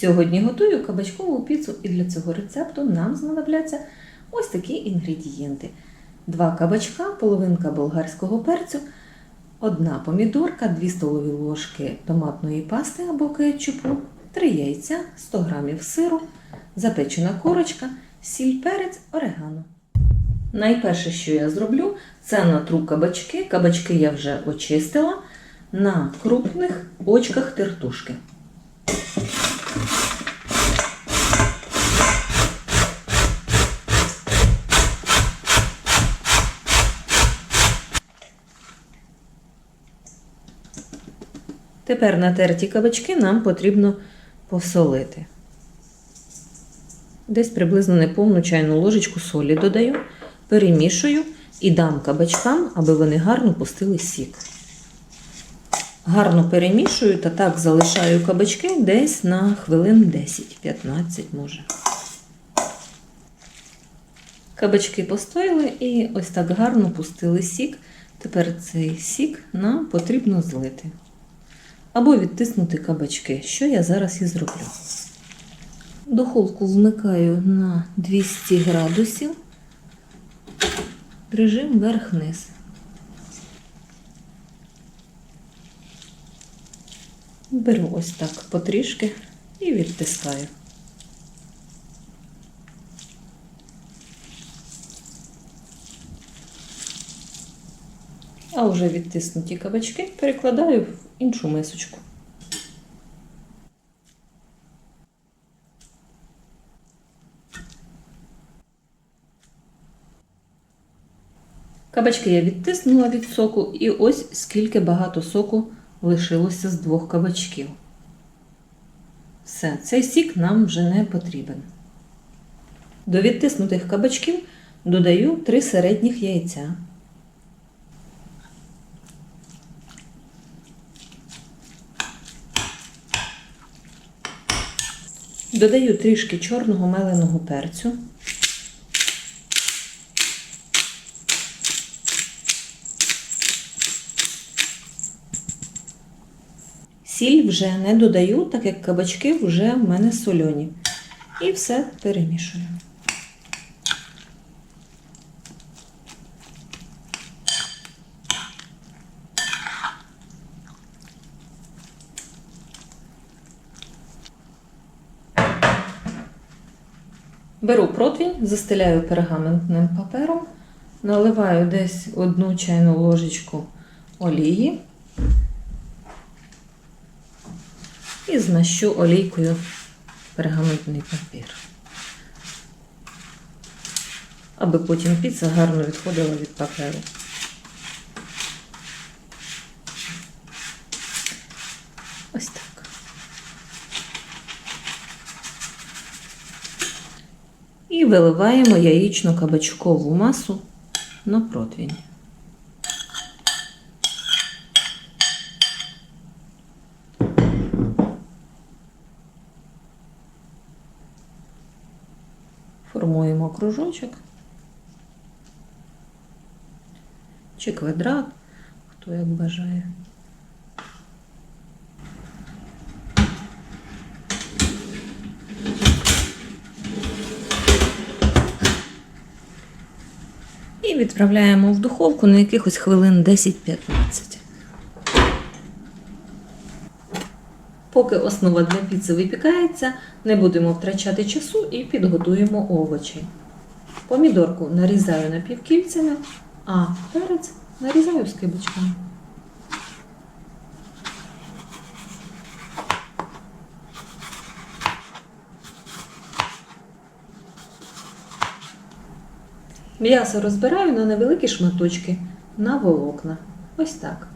Сьогодні готую кабачкову піцу і для цього рецепту нам знадобляться ось такі інгредієнти: два кабачка, половинка болгарського перцю, одна помідорка, 2 столові ложки томатної пасти або кетчупу, 3 яйця, 100 г сиру, запечена корочка, сіль, перець, орегано. Найперше, що я зроблю, це натру кабачки. Кабачки я вже очистила на крупних очках тертушки. Тепер натерті кабачки нам потрібно посолити. Десь приблизно неповну чайну ложечку солі додаю, перемішую і дам кабачкам, аби вони гарно пустили сік. Гарно перемішую та так залишаю кабачки десь на хвилин 10-15 може. Кабачки постояли і ось так гарно пустили сік. Тепер цей сік нам потрібно злити. Або відтиснути кабачки, що я зараз і зроблю. Духовку вмикаю на 200 градусів. Режим верх-низ. Беру ось так потрішки і відтискаю. А вже відтиснуті кабачки перекладаю в іншу мисочку. Кабачки я відтиснула від соку, і ось скільки багато соку лишилося з двох кабачків. Все, цей сік нам вже не потрібен. До відтиснутих кабачків додаю 3 середніх яйця. Додаю трішки чорного меленого перцю. Сіль вже не додаю, так як кабачки вже в мене сольоні. І все перемішую. Беру противінь, застеляю пергаментним папером, наливаю десь одну чайну ложечку олії і змащу олійкою пергаментний папір, аби потім піца гарно відходила від паперу. Ось так. І виливаємо яєчно-кабачкову масу на противень. Формуємо кружочок чи квадрат, хто як бажає. І відправляємо в духовку на якихось хвилин 10-15. Поки основа для піци випікається, не будемо втрачати часу і підготуємо овочі. Помідорку нарізаю напівкільцями, а перець нарізаю скибочками. М'ясо розбираю на невеликі шматочки на волокна. Ось так.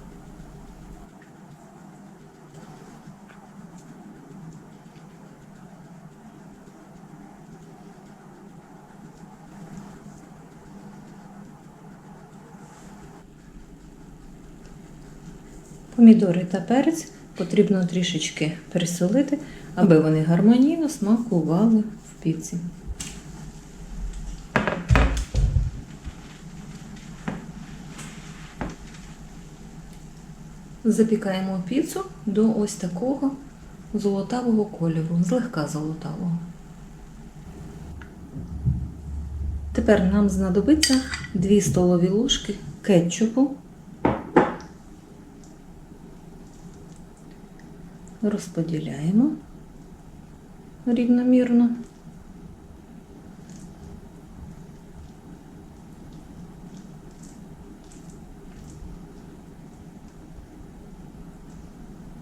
Помідори та перець потрібно трішечки присолити, аби вони гармонійно смакували в піці. Запікаємо піцу до ось такого золотавого кольору, злегка золотавого. Тепер нам знадобиться 2 столові ложки кетчупу. Розподіляємо рівномірно.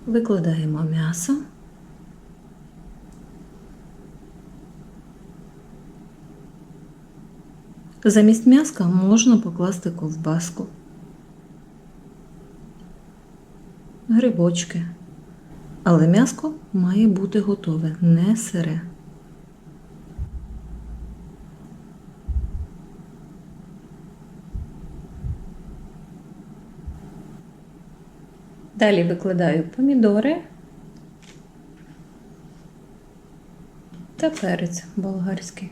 Викладаємо м'ясо. Замість м'яска можна покласти ковбаску, грибочки. Але м'яско має бути готове, не сире. Далі викладаю помідори та перець болгарський.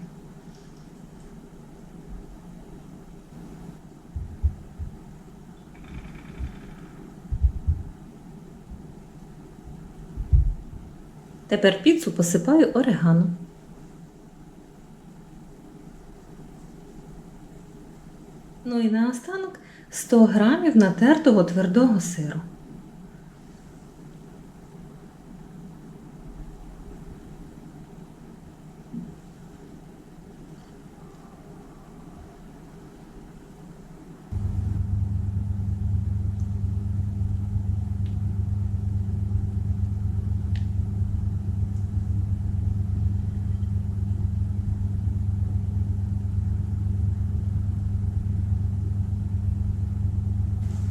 Тепер піцу посипаю орегано. Ну і наостанок 100 грамів натертого твердого сиру.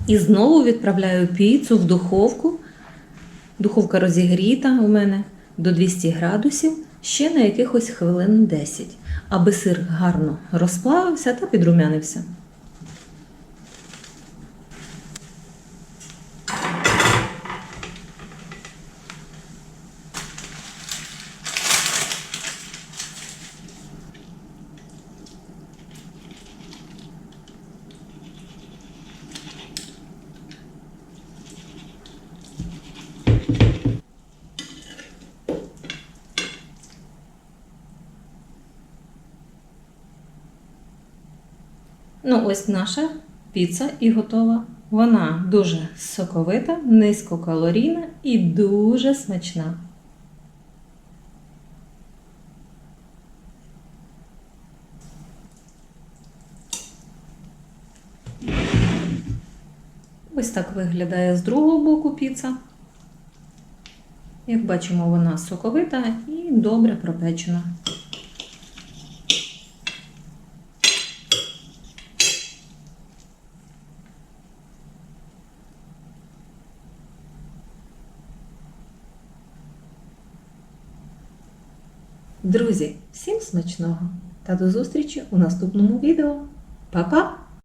І знову відправляю піцу в духовку. Духовка розігріта у мене до 200 градусів ще на якихось хвилин 10, аби сир гарно розплавився та підрумянився. Ну, ось наша піца і готова. Вона дуже соковита, низькокалорійна і дуже смачна. Ось так виглядає з другого боку піца. Як бачимо, вона соковита і добре пропечена. Друзі, всім смачного та до зустрічі у наступному відео. Па-па!